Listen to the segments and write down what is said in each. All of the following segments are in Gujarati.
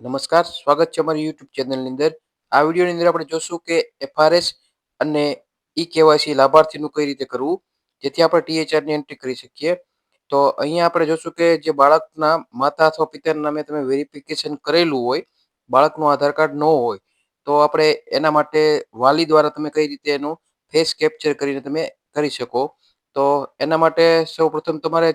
નમસ્કાર, સ્વાગત છે અમારી યુટ્યુબ ચેનલની અંદર. આ વિડીયોની અંદર આપણે જોશું કે એફઆરએસ અને ઈ કેવાયસી લાભાર્થીનું કઈ રીતે કરવું, જેથી આપણે ટીએચઆરની એન્ટ્રી કરી શકીએ. તો અહીંયા આપણે જોશું કે જે બાળકના માતા અથવા પિતાના નામે તમે વેરિફિકેશન કરેલું હોય, બાળકનું આધાર કાર્ડ ન હોય, તો આપણે એના માટે વાલી દ્વારા તમે કઈ રીતે એનું ફેસ કેપ્ચર કરીને તમે કરી શકો. તો એના માટે સૌપ્રથમ તમારે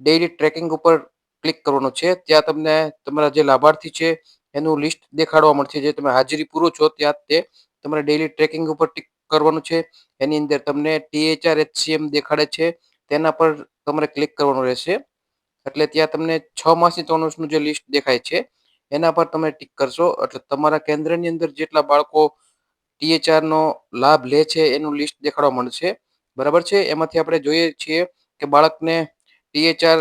ડેઇલી ટ્રેકિંગ ઉપર ક્લિક કરવાનું છે. ત્યાં તમને તમારા જે લાભાર્થી છે, એનું લિસ્ટ દેખાડવા મળશે. જે તમે હાજરી પૂરો છો, ત્યાં તે તમારે ડેઇલી ટ્રેકિંગ ઉપર ટિક કરવાનું છે. એની અંદર તમને ટીએચઆર એચસીએમ દેખાડે છે. તેના પર તમારે ક્લિક કરવાનું રહેશે. એટલે ત્યાં તમને છ માસની ત્રણ જે લિસ્ટ દેખાય છે, એના પર તમે ટિક કરશો. એટલે તમારા કેન્દ્રની અંદર જેટલા બાળકો ટીએચઆરનો લાભ લે છે, એનું લિસ્ટ દેખાડવા મળશે. બરાબર છે? એમાંથી આપણે જોઈએ છીએ કે બાળકને ટીએચઆર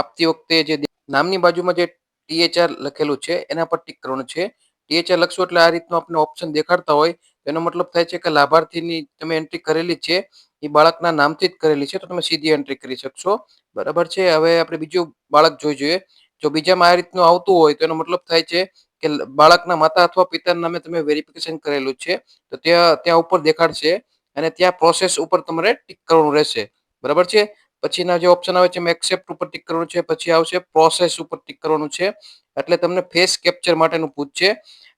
આપતી વખતે જે નામની બાજુમાં જે ટીએચઆર લખેલું છે, એના પર ટીક કરવાનું છે. ટીએચઆર લખશો એટલે આ રીતનું આપણે ઓપ્શન દેખાડતા હોય. એનો મતલબ થાય છે કે લાભાર્થીની તમે એન્ટ્રી કરેલી છે, એ બાળકના નામથી જ કરેલી છે, તો તમે સીધી એન્ટ્રી કરી શકશો. બરાબર છે? હવે આપણે બીજું બાળક જોઈ જોઈએ. જો બીજામાં આ રીતનું આવતું હોય, તો એનો મતલબ થાય છે કે બાળકના માતા અથવા પિતાના નામે તમે વેરિફિકેશન કરેલું છે, તો ત્યાં ત્યાં ઉપર દેખાડશે અને ત્યાં પ્રોસેસ ઉપર તમારે ટીક કરવાનું રહેશે. બરાબર છે? પછીના જે ઓપ્શન આવે છે એક્સેપ્ટ ઉપર ટિક કરવાનું છે, પછી આવશે પ્રોસેસ ઉપર ટિક કરવાનું છે. એટલે તમને ફેસ કેપ્ચર માટેનું પૂછશે.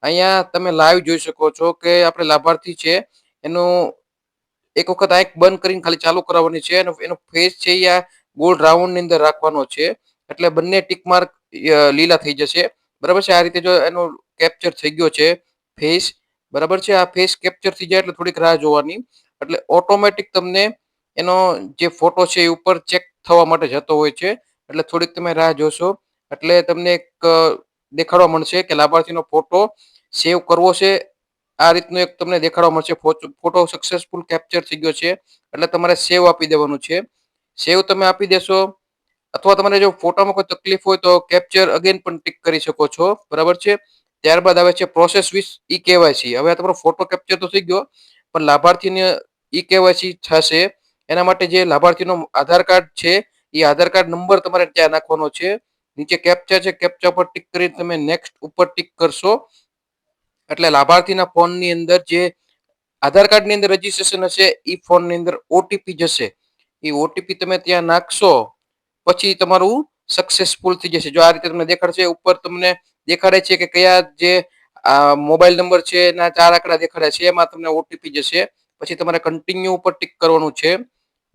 અહીંયા તમે લાઈવ જોઈ શકો છો કે આપણે લાભાર્થી છે, એનું એક વખત આંખ બંધ કરીને ખાલી ચાલુ કરાવવાની છે અને એનો ફેસ છે એ આ ગોળ રાઉન્ડની અંદર રાખવાનો છે. એટલે બંને ટીક માર્ક લીલા થઈ જશે. બરાબર છે? આ રીતે જો એનો કેપ્ચર થઈ ગયો છે ફેસ બરાબર છે? આ ફેસ કેપ્ચર થઈ જાય એટલે થોડીક રાહ જોવાની. એટલે ઓટોમેટિક તમને એનો જે ફોટો છે એ ઉપર ચેક થવા માટે જતો હોય છે. એટલે થોડીક તમે રાહ જોશો. એટલે તમને એક દેખાડવા મળશે કે લાભાર્થીનો ફોટો સેવ કરવો છે. આ રીતનું એક તમને દેખાડવા મળશે. ફોટો સક્સેસફુલ કેપ્ચર થઈ ગયો છે. એટલે તમારે સેવ આપી દેવાનું છે. સેવ તમે આપી દેશો. અથવા તમારે જો ફોટામાં કોઈ તકલીફ હોય તો કેપ્ચર અગેન પણ ટિક કરી શકો છો. બરાબર છે? ત્યારબાદ આવે છે પ્રોસેસ વિસ ઈ કેવાયસી હવે તમારો ફોટો કેપ્ચર તો થઈ ગયો. પણ લાભાર્થીને ઈ કેવાયસી થશે. એના માટે જે લાભાર્થીનો આધાર કાર્ડ છે, એ આધાર કાર્ડ નંબર તમારે ત્યાં નાખવાનો છે. નીચે કેપ્ચા છે કેપ્ચા પર ટિક કરી તમે નેક્સ્ટ ઉપર ટિક કરશો. એટલે લાભાર્થીના ફોનની અંદર જે આધાર કાર્ડની અંદર રજીસ્ટ્રેશન હશે એ ફોનની અંદર ઓટીપી જશે. એ ઓટીપી તમે ત્યાં નાખશો, પછી તમારું સક્સેસફુલ થઈ જશે. જો આ રીતે તમને દેખાડશે, ઉપર તમને દેખાડે છે કે કયા જે મોબાઈલ નંબર છે, એના ચાર આંકડા દેખાડે છે, એમાં તમને ઓટીપી જશે. પછી તમારે કન્ટિન્યુ ઉપર ટિક કરવાનું છે.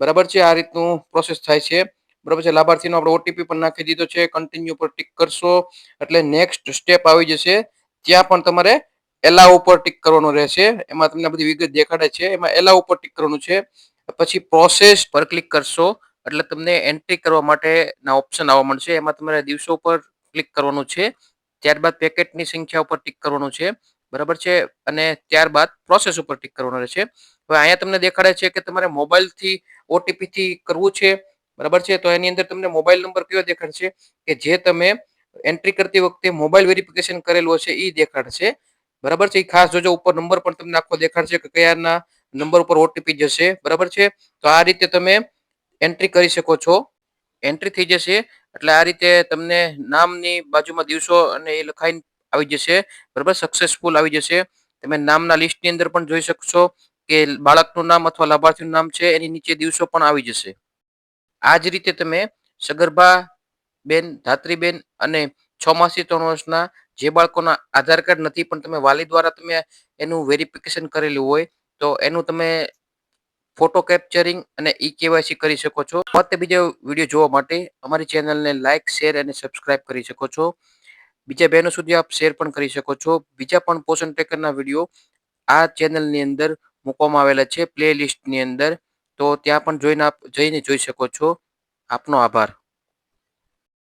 બરાબર છે? આ રીતનું પ્રોસેસ થાય છે. બરાબર છે? લાભાર્થીનો આપણે ઓટીપી પણ નાખી દીધો છે. કન્ટિન્યુ ઉપર ટિક કરશો એટલે નેક્સ્ટ સ્ટેપ આવી જશે. ત્યાં પણ તમારે એલા ઉપર ટિક કરવાનું રહેશે. એમાં તમને બધી વિગત દેખાડે છે. એમાં એલા ઉપર ટિક કરવાનું છે. પછી પ્રોસેસ પર ક્લિક કરશો એટલે તમને એન્ટ્રી કરવા માટેના ઓપ્શન આવવા મળશે. એમાં તમારે દિવસો પર ક્લિક કરવાનું છે. ત્યારબાદ પેકેટની સંખ્યા ઉપર ટિક કરવાનું છે. બરાબર છે? અને ત્યારબાદ પ્રોસેસ ઉપર ટિક કરવાનું રહેશે. હવે અહીંયા તમને દેખાડે છે કે તમારે મોબાઈલથી ઓટીપીથી કરવું છે, બરાબર છે? તો એની અંદર તમને મોબાઈલ નંબર કયો દેખાડશે? કે જે તમે એન્ટ્રી કરતી વખતે મોબાઈલ વેરિફિકેશન કરેલું હશે એ દેખાડશે. બરાબર છે? એ ખાસ જોજો, ઉપર નંબર પણ તમને આખો દેખાડશે કે કયાના નંબર ઉપર ઓટીપી જશે, બરાબર છે? તો આ રીતે તમે એન્ટ્રી કરી શકો છો. એન્ટ્રી થઈ જશે. એટલે આ રીતે તમને નામની બાજુમાં દિવસો અને એ લખાઈને આવી જશે, બરાબર? સક્સેસફુલ આવી જશે. તમે નામના લિસ્ટની અંદર પણ જોઈ શકશો કે બાળકનું નામ અથવા લાભાર્થીનું નામ છે, એની નીચે દિવસો પણ આવી જશે. આ જ રીતે તમે સગર્ભા બેન ધાત્રીબેન અને છ માસથી ત્રણ વર્ષના જે બાળકોના આધાર કાર્ડ નથી, પણ તમે વાલી દ્વારા તમે એનું વેરિફિકેશન કરેલું હોય, તો એનું તમે ફોટો કેપ્ચરિંગ અને ઈ કેવાયસી કરી શકો છો. ફક્ત બીજા વીડિયો જોવા માટે અમારી ચેનલને લાઇક શેર અને સબસ્ક્રાઇબ કરી શકો છો. બીજા બહેનો સુધી આપ શેર પણ કરી શકો છો. બીજા પણ પોષણ ટેકરના વીડિયો આ ચેનલની અંદર મૂકવામાં આવેલા છે પ્લે લિસ્ટની અંદર. તો ત્યાં પણ જોઈને આપ જઈને જોઈ શકો છો. આપનો આભાર.